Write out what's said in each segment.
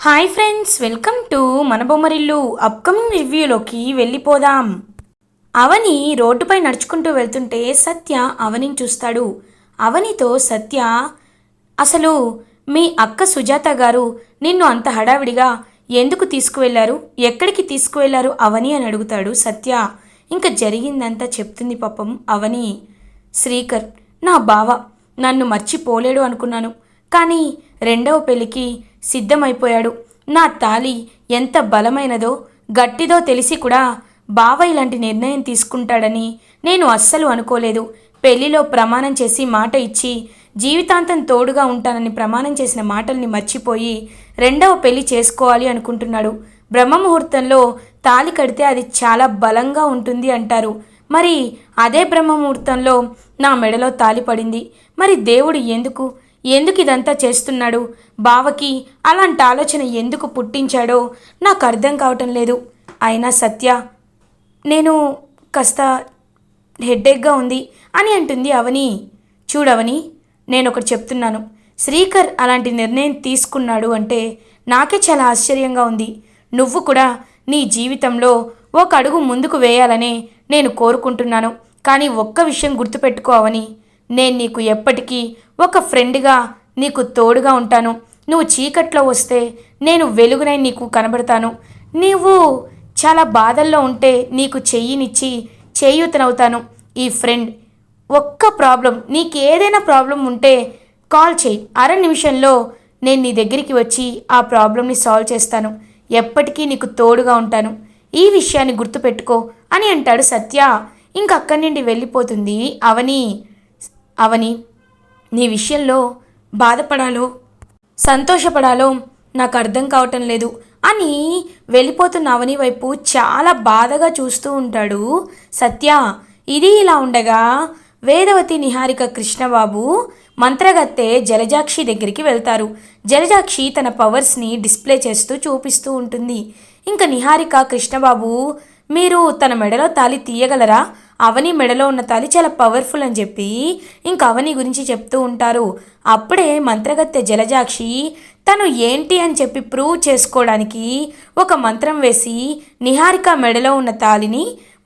Hi friends welcome to మన Bommarillu upcoming రివ్యూలోకి వెళ్ళిపోదాం. అవని రోడ్డుపై నడుచుకుంటూ వెళ్తుంటే సత్య అవనిని చూస్తాడు. అవనితో సత్య అసలు మీ అక్క సుజాత గారు నిన్ను అంత హడావిడిగా ఎందుకు తీసుకువెళ్ళారు? ఎక్కడికి తీసుకువెళ్ళారు అవని? అని అడుగుతాడు సత్య. ఇంకా జరిగిందంతా చెప్తుంది పాపం అవని. శ్రీకర్ నా బావ నన్ను మర్చిపోలేడు అనుకున్నాను. కానీ రెండవ పెళ్ళికి సిద్ధమైపోయాడు. నా తాలి ఎంత బలమైనదో గట్టిదో తెలిసి కూడా బావ ఇలాంటి నిర్ణయం తీసుకుంటాడని నేను అస్సలు అనుకోలేదు. పెళ్ళిలో ప్రమాణం చేసి మాట ఇచ్చి జీవితాంతం తోడుగా ఉంటానని ప్రమాణం చేసిన మాటల్ని మర్చిపోయి రెండవ పెళ్ళి చేసుకోవాలి అనుకుంటున్నాడు. బ్రహ్మముహూర్తంలో తాలి కడితే అది చాలా బలంగా ఉంటుంది అంటారు. మరి అదే బ్రహ్మముహూర్తంలో నా మెడలో తాలి పడింది. మరి దేవుడు ఎందుకు ఎందుకు ఇదంతా చేస్తున్నాడు? బావకి అలాంటి ఆలోచన ఎందుకు పుట్టించాడో నాకు అర్థం కావటం లేదు. అయినా సత్య నేను కాస్త హెడ్డేక్గా ఉంది అని అంటుంది అవని. చూడవని నేను ఒకటి చెప్తున్నాను. శ్రీకర్ అలాంటి నిర్ణయం తీసుకున్నాడు అంటే నాకే చాలా ఆశ్చర్యంగా ఉంది. నువ్వు కూడా నీ జీవితంలో ఒక అడుగు ముందుకు వేయాలనే నేను కోరుకుంటున్నాను. కానీ ఒక్క విషయం గుర్తుపెట్టుకో అవని. నేను నీకు ఎప్పటికీ ఒక ఫ్రెండ్గా నీకు తోడుగా ఉంటాను. నువ్వు చీకట్లో వస్తే నేను వెలుగునై నీకు కనబడతాను. నీవు చాలా బాధల్లో ఉంటే నీకు చెయ్యినిచ్చి చేయూతనవుతాను. ఈ ఫ్రెండ్ ఒక్క ప్రాబ్లం నీకు ఏదైనా ప్రాబ్లం ఉంటే కాల్ చేయి. అర నిమిషంలో నేను నీ దగ్గరికి వచ్చి ఆ ప్రాబ్లమ్ని సాల్వ్ చేస్తాను. ఎప్పటికీ నీకు తోడుగా ఉంటాను. ఈ విషయాన్ని గుర్తుపెట్టుకో అని అంటాడు సత్య. ఇంక అక్కడి నుండి వెళ్ళిపోతుంది అవని. అవని నీ విషయంలో బాధపడాలో సంతోషపడాలో నాకు అర్థం కావటం లేదు అని వెళ్ళిపోతున్న అవని వైపు చాలా బాధగా చూస్తూ ఉంటాడు. సత్య ఇది ఇలా ఉండగా వేదవతి నిహారిక కృష్ణబాబు మంత్రగత్తె జలజాక్షి దగ్గరికి వెళ్తారు. జలజాక్షి తన పవర్స్ని డిస్ప్లే చేస్తూ చూపిస్తూ ఉంటుంది. ఇంకా నిహారిక కృష్ణబాబు మీరు తన మెడలో తాలి తీయగలరా? అవని మెడలో ఉన్న తాలి చాలా పవర్ఫుల్ అని చెప్పి ఇంకా అవని గురించి చెప్తూ ఉంటారు. అప్పుడే మంత్రగత్తె జలజాక్షి తను ఏంటి అని చెప్పి ప్రూవ్ చేసుకోవడానికి ఒక మంత్రం వేసి నిహారిక మెడలో ఉన్న తాలిని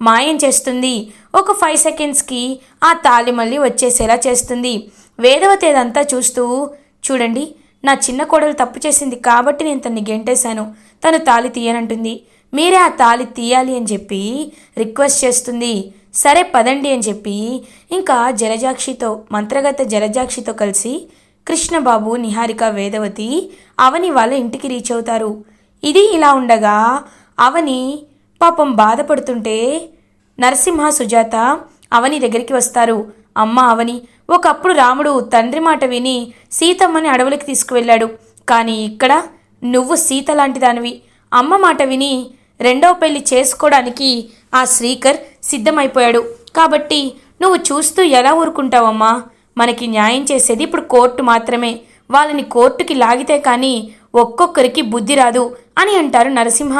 మాయం చేస్తుంది. ఒక ఫైవ్ సెకండ్స్కి ఆ తాలి మళ్ళీ వచ్చేసేలా చేస్తుంది. వేదవతి అదంతా చూస్తూ చూడండి నా చిన్న కోడలు తప్పు చేసింది కాబట్టి నేను తన్ని గెంటేశాను. తను తాలి తీయనంటుంది. మీరే ఆ తాళి తీయాలి అని చెప్పి రిక్వెస్ట్ చేస్తుంది. సరే పదండి అని చెప్పి ఇంకా జలజాక్షితో మంత్రగత జలజాక్షితో కలిసి కృష్ణబాబు నిహారిక వేదవతి అవని వాళ్ళ ఇంటికి రీచ్ అవుతారు. ఇది ఇలా ఉండగా అవని పాపం బాధపడుతుంటే నరసింహ సుజాత అవని దగ్గరికి వస్తారు. అమ్మ అవని ఒకప్పుడు రాముడు తండ్రి మాట విని సీతమ్మని అడవులకి తీసుకువెళ్ళాడు. కానీ ఇక్కడ నువ్వు సీత లాంటి దానివి. అమ్మ మాట విని రెండవ పెళ్ళి చేసుకోవడానికి ఆ శ్రీకర్ సిద్ధమైపోయాడు. కాబట్టి నువ్వు చూస్తూ ఎలా ఊరుకుంటావమ్మా? మనకి న్యాయం చేసేది ఇప్పుడు కోర్టు మాత్రమే. వాళ్ళని కోర్టుకి లాగితే కానీ ఒక్కొక్కరికి బుద్ధి రాదు అని అంటారు నరసింహ.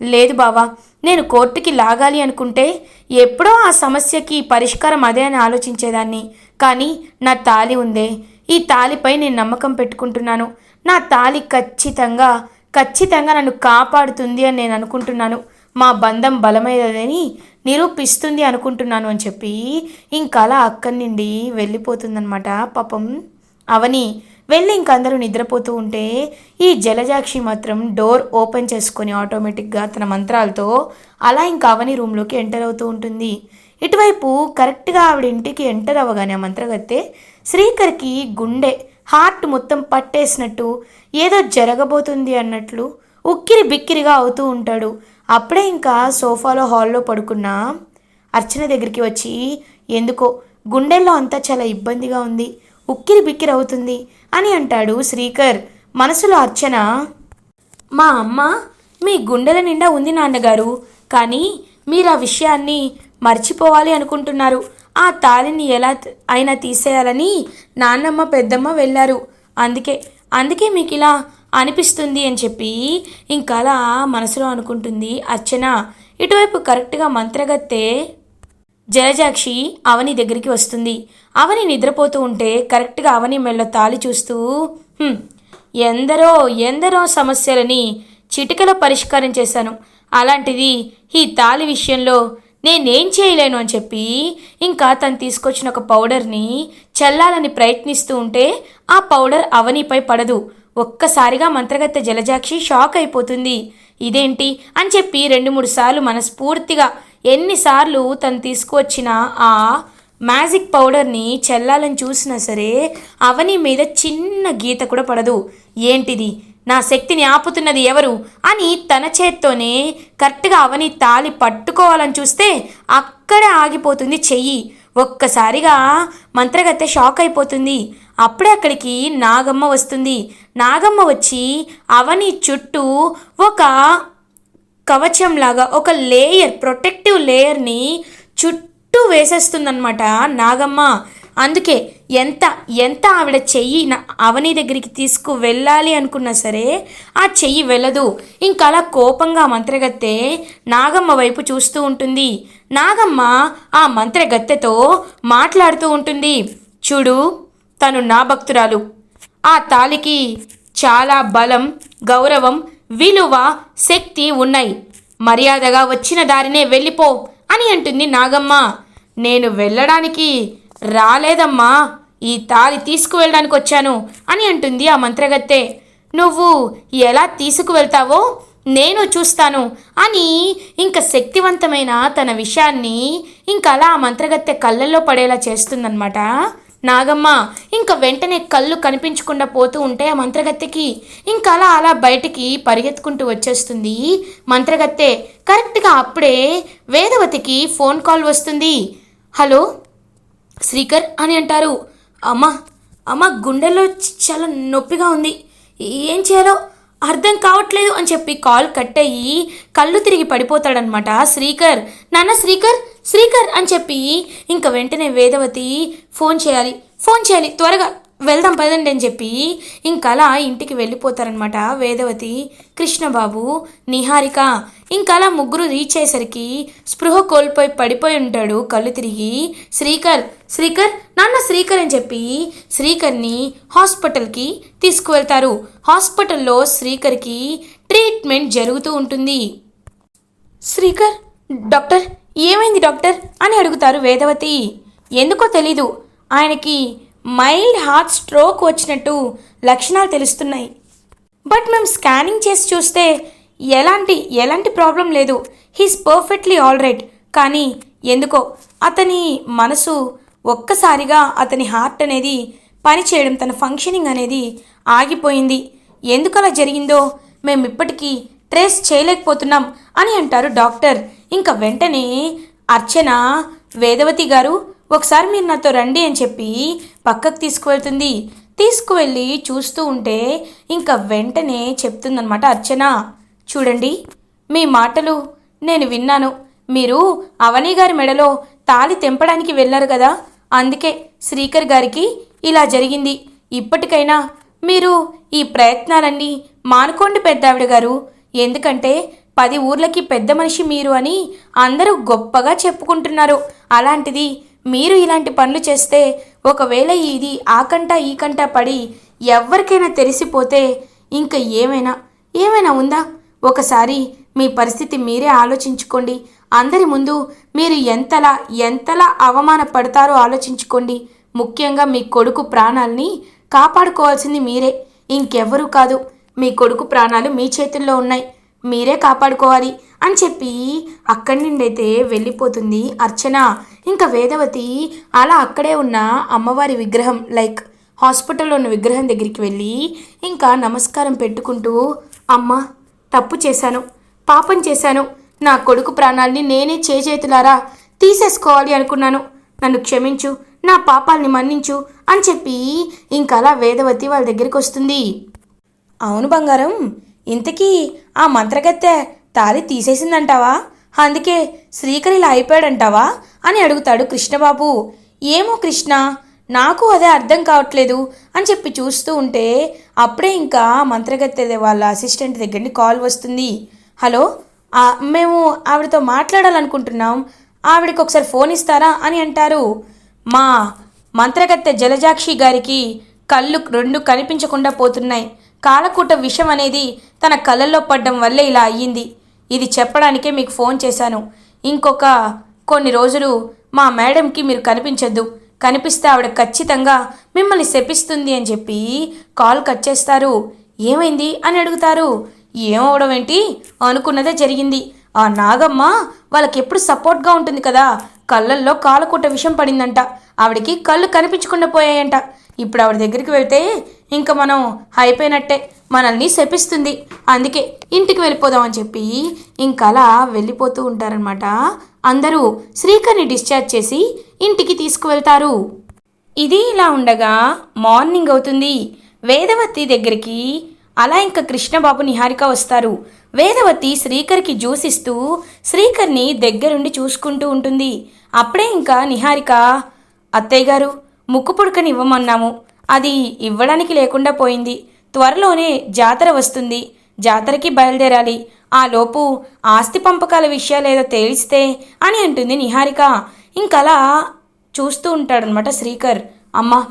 లేదు బావా నేను కోర్టుకి లాగాలి అనుకుంటే ఎప్పుడో ఆ సమస్యకి పరిష్కారం అదే అని ఆలోచించేదాన్ని. కానీ నా తాలి ఉందే. ఈ తాలిపై నేను నమ్మకం పెట్టుకుంటున్నాను. నా తాలి ఖచ్చితంగా ఖచ్చితంగా నన్ను కాపాడుతుంది అని నేను అనుకుంటున్నాను. మా బంధం బలమైనదని నిరూపిస్తుంది అనుకుంటున్నాను అని చెప్పి ఇంకలా అలా అక్కడి నుండి వెళ్ళిపోతుందనమాట పాపం అవని వెళ్ళి ఇంక అందరూ నిద్రపోతూ ఉంటే ఈ జలజాక్షి మాత్రం డోర్ ఓపెన్ చేసుకొని ఆటోమేటిక్గా తన మంత్రాలతో అలా ఇంకా అవని రూమ్లోకి ఎంటర్ అవుతూ ఉంటుంది. ఇటువైపు కరెక్ట్గా ఆవిడ ఇంటికి ఎంటర్ అవ్వగానే ఆ మంత్రగత్తె శ్రీకర్కి గుండె హార్ట్ మొత్తం పట్టేసినట్టు ఏదో జరగబోతుంది అన్నట్లు ఉక్కిరి బిక్కిరిగా అవుతూ ఉంటాడు. అప్పుడే ఇంకా సోఫాలో హాల్లో పడుకున్న అర్చన దగ్గరికి వచ్చి ఎందుకో గుండెల్లో అంతా చాలా ఇబ్బందిగా ఉంది. ఉక్కిరి బిక్కిరి అవుతుంది అని అంటాడు శ్రీకర్. మనసులో అర్చన మా అమ్మ మీ గుండెల నిండా ఉంది నాన్నగారు. కానీ మీరు ఆ విషయాన్ని మర్చిపోవాలి అనుకుంటున్నారు. ఆ తాళిని ఎలా అయినా తీసేయాలని నాన్నమ్మ పెద్దమ్మ వెళ్ళారు. అందుకే అందుకే మీకు ఇలా అనిపిస్తుంది అని చెప్పి ఇంకా అలా మనసులో అనుకుంటుంది అర్చన. ఇటువైపు కరెక్ట్గా మంత్రగత్తె జలజాక్షి అవని దగ్గరికి వస్తుంది. అవని నిద్రపోతూ ఉంటే కరెక్ట్గా అవని మెళ్ళ తాలి చూస్తూ ఎందరో ఎందరో సమస్యలని చిటికలో పరిష్కారం చేశాను. అలాంటిది ఈ తాలి విషయంలో నేనేం చేయలేను అని చెప్పి ఇంకా తను తీసుకొచ్చిన ఒక పౌడర్ని చల్లాలని ప్రయత్నిస్తూ ఉంటే ఆ పౌడర్ అవనిపై పడదు. ఒక్కసారిగా మంత్రగత్తె జలజాక్షి షాక్ అయిపోతుంది. ఇదేంటి? అని చెప్పి రెండు మూడు సార్లు మనస్ఫూర్తిగా ఎన్నిసార్లు తను తీసుకువచ్చిన ఆ మ్యాజిక్ పౌడర్ని చల్లాలని చూసినా సరే అవని మీద చిన్న గీత కూడా పడదు. ఏంటిది? నా శక్తిని ఆపుతున్నది ఎవరు? అని తన చేత్తోనే కరెక్ట్గా అవని తాలి పట్టుకోవాలని చూస్తే అక్కడే ఆగిపోతుంది చెయ్యి. ఒక్కసారిగా మంత్రగత్తె షాక్ అయిపోతుంది. అప్పుడే అక్కడికి నాగమ్మ వస్తుంది. నాగమ్మ వచ్చి అవని చుట్టూ ఒక కవచంలాగా ఒక లేయర్ ప్రొటెక్టివ్ లేయర్ని చుట్టూ వేసేస్తుందన్నమాట నాగమ్మ. అందుకే ఎంత ఎంత ఆవిడ చెయ్యి నా- అవని దగ్గరికి తీసుకు వెళ్ళాలి అనుకున్నా సరే ఆ చెయ్యి వెళ్ళదు. ఇంకా అలా కోపంగా మంత్రగత్తె నాగమ్మ వైపు చూస్తూ ఉంటుంది. నాగమ్మ ఆ మంత్రగత్తెతో మాట్లాడుతూ ఉంటుంది. చూడు తను నా భక్తురాలు. ఆ తాలికి చాలా బలం గౌరవం విలువ శక్తి ఉన్నాయి. మర్యాదగా వచ్చిన దారినే వెళ్ళిపో అని అంటుంది నాగమ్మ. నేను వెళ్ళడానికి రాలేదమ్మా ఈ తాలి తీసుకువెళ్ళడానికి వచ్చాను అని అంటుంది ఆ మంత్రగత్తె. నువ్వు ఎలా తీసుకువెళ్తావో నేను చూస్తాను అని ఇంకా శక్తివంతమైన తన విషయాన్ని ఇంకా అలా ఆ మంత్రగత్తె కళ్ళల్లో పడేలా చేస్తుందన్నమాట. నాగమ్మ ఇంకా వెంటనే కళ్ళు కనిపించకుండా పోతూ ఉంటే ఆ మంత్రగత్తెకి ఇంకా అలా అలా బయటికి పరిగెత్తుకుంటూ వచ్చేస్తుంది మంత్రగత్తె. కరెక్ట్గా అప్పుడే వేదవతికి ఫోన్ కాల్ వస్తుంది. హలో? శ్రీకర్ అని అంటారు. అమ్మ అమ్మ గుండెల్లో చాలా నొప్పిగా ఉంది. ఏం చేయాలో అర్థం కావట్లేదు అని చెప్పి కాల్ కట్ అయ్యి కళ్ళు తిరిగి పడిపోతాడనమాట శ్రీకర్ నాన్న శ్రీకర్ శ్రీకర్ అని చెప్పి ఇంకా వెంటనే వేదవతి ఫోన్ చేయాలి ఫోన్ చేయాలి త్వరగా వెళ్దాం పదండి అని చెప్పి ఇంకా అలా ఇంటికి వెళ్ళిపోతారనమాట వేదవతి కృష్ణబాబు నిహారిక. ఇంకలా అలా ముగ్గురు రీచ్ అయ్యేసరికి స్పృహ కోల్పోయి పడిపోయి ఉంటాడు. కళ్ళు తిరిగి శ్రీకర్ శ్రీకర్ నాన్న శ్రీకర్ అని చెప్పి శ్రీకర్ని హాస్పిటల్కి తీసుకువెళ్తారు. హాస్పిటల్లో శ్రీకర్కి ట్రీట్మెంట్ జరుగుతూ ఉంటుంది. శ్రీకర్ డాక్టర్ ఏమైంది డాక్టర్? అని అడుగుతారు వేదవతి. ఎందుకో తెలీదు. ఆయనకి మైల్డ్ హార్ట్ స్ట్రోక్ వచ్చినట్టు లక్షణాలు తెలుస్తున్నాయి. బట్ మేము స్కానింగ్ చేసి చూస్తే ఎలాంటి ఎలాంటి ప్రాబ్లం లేదు. He's perfectly all right. కానీ ఎందుకో అతని మనసు ఒక్కసారిగా అతని హార్ట్ అనేది పనిచేయడం తన ఫంక్షనింగ్ అనేది ఆగిపోయింది. ఎందుకు అలా జరిగిందో మేము ఇప్పటికీ ట్రేస్ చేయలేకపోతున్నాం అని అంటారు డాక్టర్. ఇంకా వెంటనే అర్చన వేదవతి గారు ఒకసారి మీరు నాతో రండి అని చెప్పి పక్కకు తీసుకువెళ్తుంది. తీసుకువెళ్ళి చూస్తూ ఉంటే ఇంకా వెంటనే చెప్తుందనమాట అర్చన. చూడండి మీ మాటలు నేను విన్నాను. మీరు అవని గారి మెడలో తాళి తెంపడానికి వెళ్ళారు కదా? అందుకే శ్రీకర్ గారికి ఇలా జరిగింది. ఇప్పటికైనా మీరు ఈ ప్రయత్నాలన్నీ మానుకోండి పెద్దావిడ గారు. ఎందుకంటే పది ఊర్లకి పెద్ద మనిషి మీరు అని అందరూ గొప్పగా చెప్పుకుంటున్నారు. అలాంటిది మీరు ఇలాంటి పనులు చేస్తే ఒకవేళ ఇది ఆకంట ఈకంట ఈ కంట పడి ఎవరికైనా తెలిసిపోతే ఇంకా ఏమైనా ఏమైనా ఉందా? ఒకసారి మీ పరిస్థితి మీరే ఆలోచించుకోండి. అందరి ముందు మీరు ఎంతలా ఎంతలా అవమానపడతారో ఆలోచించుకోండి. ముఖ్యంగా మీ కొడుకు ప్రాణాల్ని కాపాడుకోవాల్సింది మీరే. ఇంకెవ్వరూ కాదు. మీ కొడుకు ప్రాణాలు మీ చేతుల్లో ఉన్నాయి. మీరే కాపాడుకోవాలి అని చెప్పి అక్కడి నుండి అయితే వెళ్ళిపోతుంది అర్చన. ఇంకా వేదవతి అలా అక్కడే ఉన్న అమ్మవారి విగ్రహం లైక్ హాస్పిటల్లో ఉన్న విగ్రహం దగ్గరికి వెళ్ళి ఇంకా నమస్కారం పెట్టుకుంటూ అమ్మ తప్పు చేశాను పాపం చేశాను నా కొడుకు ప్రాణాల్ని నేనే చేజేతులారా తీసేసుకోవాలి అనుకున్నాను. నన్ను క్షమించు నా పాపాల్ని మన్నించు అని చెప్పి ఇంకలా అలా వేదవతి వాళ్ళ దగ్గరికి వస్తుంది. అవును బంగారం ఇంతకీ ఆ మంత్రగత్తె తాలి తీసేసిందంటావా? అందుకే శ్రీకర్ ఇలా అయిపోయాడంటావా? అని అడుగుతాడు కృష్ణబాబు. ఏమో కృష్ణ నాకు అదే అర్థం కావట్లేదు అని చెప్పి చూస్తూ ఉంటే అప్పుడే ఇంకా మంత్రగత్తె వాళ్ళ అసిస్టెంట్ దగ్గర నుండి కాల్ వస్తుంది. హలో మేము ఆవిడతో మాట్లాడాలనుకుంటున్నాం. ఆవిడకి ఒకసారి ఫోన్ ఇస్తారా అని అంటారు. మా మంత్రగత్తె జలజాక్షి గారికి కళ్ళు రెండు కనిపించకుండా పోతున్నాయి. కాలకూట విషం అనేది తన కళ్ళల్లో పడ్డం వల్లే ఇలా అయ్యింది. ఇది చెప్పడానికే మీకు ఫోన్ చేశాను. ఇంకొక కొన్ని రోజులు మా మేడంకి మీరు కనిపించద్దు. కనిపిస్తే ఆవిడ ఖచ్చితంగా మిమ్మల్ని శపిస్తుంది అని చెప్పి కాల్ కట్ చేస్తారు. ఏమైంది అని అడుగుతారు. ఏమవడం ఏంటి? అనుకున్నదే జరిగింది. ఆ నాగమ్మ వాళ్ళకి ఎప్పుడు సపోర్ట్గా ఉంటుంది కదా? కళ్ళల్లో కాలకూట విషం పడిందంట. ఆవిడకి కళ్ళు కనిపించకుండా పోయాయంట. ఇప్పుడు ఆవిడ దగ్గరికి వెళ్తే ఇంకా మనం అయిపోయినట్టే మనల్ని శపిస్తుంది. అందుకే ఇంటికి వెళ్ళిపోదామని చెప్పి ఇంకలా వెళ్ళిపోతూ ఉంటారనమాట అందరూ శ్రీకర్ని డిశ్చార్జ్ చేసి ఇంటికి తీసుకువెళ్తారు. ఇది ఇలా ఉండగా మార్నింగ్ అవుతుంది. వేదవతి దగ్గరికి అలా ఇంకా కృష్ణబాబు నిహారిక వస్తారు. వేదవతి శ్రీకర్కి జ్యూస్ ఇస్తూ శ్రీకర్ని దగ్గరుండి చూసుకుంటూ ఉంటుంది. అప్పుడే ఇంకా నిహారిక అత్తయ్య గారు ముక్కు పుడకని ఇవ్వమన్నాము అది ఇవ్వడానికి లేకుండా పోయింది. త్వరలోనే జాతర వస్తుంది. జాతరకి బయలుదేరాలి. ఆ లోపు ఆస్తి పంపకాల విషయాలు ఏదో తేలిస్తే అని అంటుంది నిహారిక. ఇంకలా చూస్తూ ఉంటాడనమాట శ్రీకర్. అమ్మా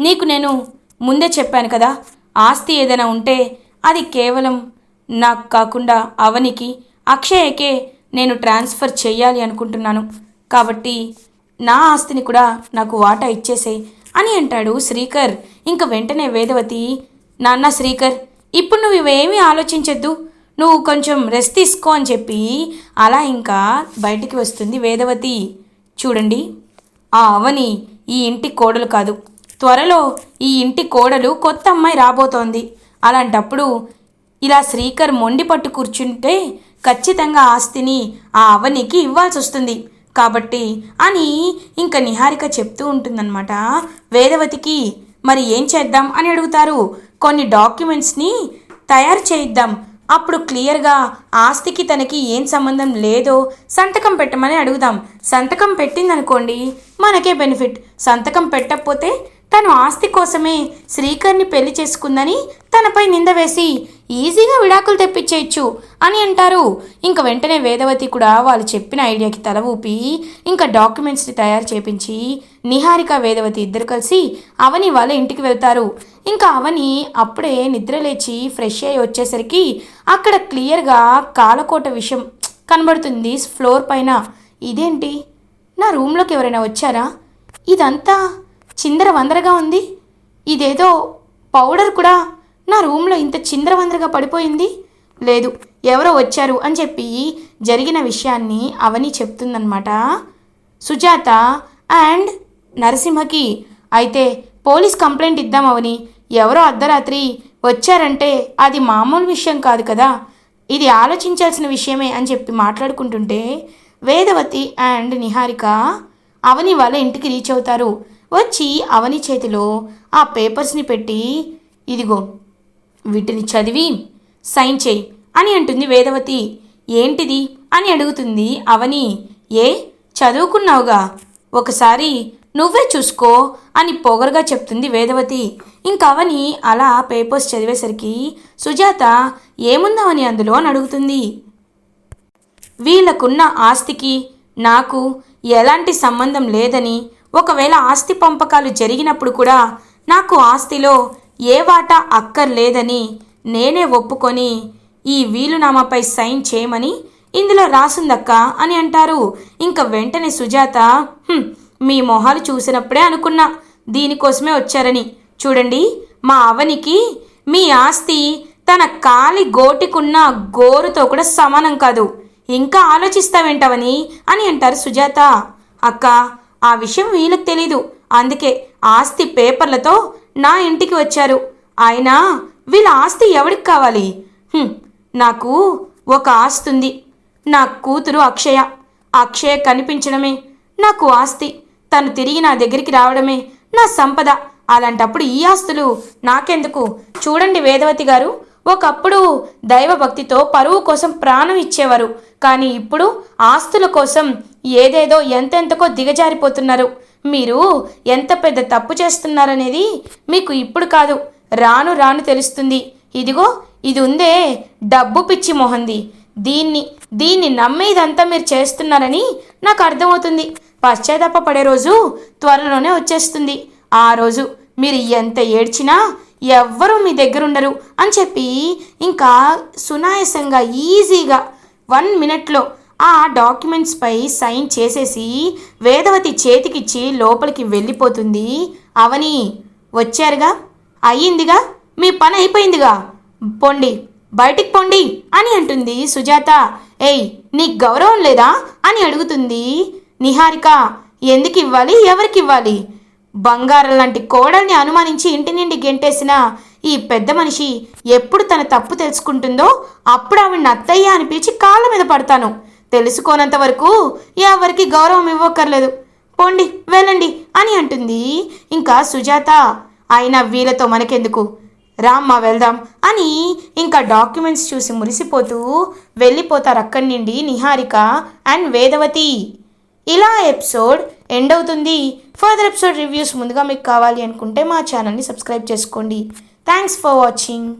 నీకు నేను ముందే చెప్పాను కదా ఆస్తి ఏదైనా ఉంటే అది కేవలం నాకు కాకుండా అవనికి అక్షయకే నేను ట్రాన్స్ఫర్ చేయాలి అనుకుంటున్నాను. కాబట్టి నా ఆస్తిని కూడా నాకు వాటా ఇచ్చేసే అని అంటాడు శ్రీకర్. ఇంక వెంటనే వేదవతి నాన్న శ్రీకర్ ఇప్పుడు నువ్వు ఇవేమీ ఆలోచించొద్దు. నువ్వు కొంచెం రెస్ట్ తీసుకో అని చెప్పి అలా ఇంకా బయటికి వస్తుంది వేదవతి. చూడండి ఆ అవని ఈ ఇంటి కోడలు కాదు. త్వరలో ఈ ఇంటి కోడలు కొత్త అమ్మాయి రాబోతోంది. అలాంటప్పుడు ఇలా శ్రీకర్ మొండి పట్టు కూర్చుంటే ఖచ్చితంగా ఆస్తిని ఆ అవనికి ఇవ్వాల్సి వస్తుంది కాబట్టి అని ఇంకా నిహారిక చెప్తూ ఉంటుందన్నమాట. వేదవతికి మరి ఏం చేద్దాం అని అడుగుతారు. కొన్ని డాక్యుమెంట్స్ని తయారు చేయిద్దాం. అప్పుడు క్లియర్గా ఆస్తికి తనకి ఏం సంబంధం లేదో సంతకం పెట్టమని అడుగుదాం. సంతకం పెట్టిందనుకోండి మనకే బెనిఫిట్. సంతకం పెట్టకపోతే తను ఆస్తి కోసమే శ్రీకర్ని పెళ్ళి చేసుకుందని తనపై నింద వేసి ఈజీగా విడాకులు తెప్పించేయచ్చు అని అంటారు. ఇంక వెంటనే వేదవతి కూడా వాళ్ళు చెప్పిన ఐడియాకి తల ఊపి ఇంకా డాక్యుమెంట్స్ని తయారు చేపించి నిహారిక వేదవతి ఇద్దరు కలిసి అవని వాళ్ళ ఇంటికి వెళ్తారు. ఇంకా అవని అప్పుడే నిద్ర లేచి ఫ్రెష్ అయ్యి వచ్చేసరికి అక్కడ క్లియర్గా కాలకోట విషయం కనబడుతుంది ఫ్లోర్ పైన. ఇదేంటి? నా రూమ్లోకి ఎవరైనా వచ్చారా? ఇదంతా చిందర వందరగా ఉంది. ఇదేదో పౌడర్ కూడా. నా రూమ్లో ఇంత చిందర వందరగా పడిపోయింది? లేదు ఎవరో వచ్చారు అని చెప్పి జరిగిన విషయాన్ని అవని చెప్తుందన్నమాట. సుజాత అండ్ నరసింహకి అయితే పోలీస్ కంప్లైంట్ ఇద్దాం అవని. ఎవరో అర్ధరాత్రి వచ్చారంటే అది మామూలు విషయం కాదు కదా. ఇది ఆలోచించాల్సిన విషయమే అని చెప్పి మాట్లాడుకుంటుంటే వేదవతి అండ్ నిహారిక అవని వాళ్ళ ఇంటికి రీచ్ అవుతారు. వచ్చి అవని చేతిలో ఆ పేపర్స్ని పెట్టి ఇదిగో వీటిని చదివి సైన్ చేయి అని అంటుంది వేదవతి. ఏంటిది? అని అడుగుతుంది అవని. ఏ? చదువుకున్నావుగా? ఒకసారి నువ్వే చూసుకో అని పొగరుగా చెప్తుంది వేదవతి. ఇంకవని అలా పేపర్స్ చదివేసరికి సుజాత ఏముందవని అందులో అని అడుగుతుంది. వీళ్ళకున్న ఆస్తికి నాకు ఎలాంటి సంబంధం లేదని ఒకవేళ ఆస్తి పంపకాలు జరిగినప్పుడు కూడా నాకు ఆస్తిలో ఏ వాటా అక్కర్లేదని నేనే ఒప్పుకొని ఈ వీలునామాపై సైన్ చేయమని ఇందులో రాసుందక్క అని అంటారు. ఇంకా వెంటనే సుజాత మీ మొహాలు చూసినప్పుడే అనుకున్నా దీనికోసమే వచ్చారని. చూడండి మా అవనికి మీ ఆస్తి తన కాలి గోటికున్న గోరుతో కూడా సమానం కాదు. ఇంకా ఆలోచిస్తావేంటవని? అని అంటారు సుజాత. అక్క ఆ విషయం వీళ్ళకి తెలీదు. అందుకే ఆస్తి పేపర్లతో నా ఇంటికి వచ్చారు. ఆయన వీళ్ళ ఆస్తి ఎవరికి కావాలి? నాకు ఒక ఆస్తి ఉంది నా కూతురు అక్షయ. అక్షయ కనిపించడమే నాకు ఆస్తి. తను తిరిగి నా దగ్గరికి రావడమే నా సంపద. అలాంటప్పుడు ఈ ఆస్తులు నాకెందుకు? చూడండి వేదవతి గారు ఒకప్పుడు దైవభక్తితో పరువు కోసం ప్రాణం ఇచ్చేవారు. కానీ ఇప్పుడు ఆస్తుల కోసం ఏదేదో ఎంతెంతకో దిగజారిపోతున్నారు. మీరు ఎంత పెద్ద తప్పు చేస్తున్నారనేది మీకు ఇప్పుడు కాదు. రాను రాను తెలుస్తుంది. ఇదిగో ఇది ఉందే డబ్బు పిచ్చి మొహంది. దీన్ని దీన్ని నమ్మేదంతా మీరు చేస్తున్నారని నాకు అర్థమవుతుంది. పశ్చాత్తాప పడే రోజు త్వరలోనే వచ్చేస్తుంది. ఆ రోజు మీరు ఎంత ఏడ్చినా ఎవ్వరూ మీ దగ్గర ఉండరు అని చెప్పి ఇంకా సునాయాసంగా ఈజీగా వన్ మినిట్లో ఆ డాక్యుమెంట్స్పై సైన్ చేసేసి వేదవతి చేతికిచ్చి లోపలికి వెళ్ళిపోతుంది. అవని వచ్చారుగా? అయ్యిందిగా? మీ పని అయిపోయిందిగా? పొండి బయటికి పొండి అని అంటుంది సుజాత. ఏయ్ నీకు గౌరవం లేదా? అని అడుగుతుంది నిహారిక. ఎందుకు ఇవ్వాలి? ఎవరికి ఇవ్వాలి? బంగారం లాంటి కోడల్ని అనుమానించి ఇంటి నుండి గెంటేసిన ఈ పెద్ద మనిషి ఎప్పుడు తన తప్పు తెలుసుకుంటుందో అప్పుడు ఆవిడ అత్తయ్య అని పిలిచి కాళ్ళ మీద పడతాను. తెలుసుకోనంత వరకు ఎవరికి గౌరవం ఇవ్వక్కర్లేదు. పోండి వెళ్ళండి అని అంటుంది. ఇంకా సుజాత అయినా వీళ్ళతో మనకెందుకు? రామ్మా వెళ్దాం అని ఇంకా డాక్యుమెంట్స్ చూసి మురిసిపోతూ వెళ్ళిపోతారు అక్కడి నుండి నిహారిక అండ్ వేదవతి. ఇలా ఎపిసోడ్ ఎండ్ అవుతుంది. ఫర్దర్ ఎపిసోడ్ రివ్యూస్ ముందుగా మీకు కావాలి అనుకుంటే మా ఛానల్ని సబ్స్క్రైబ్ చేసుకోండి. Thanks for watching.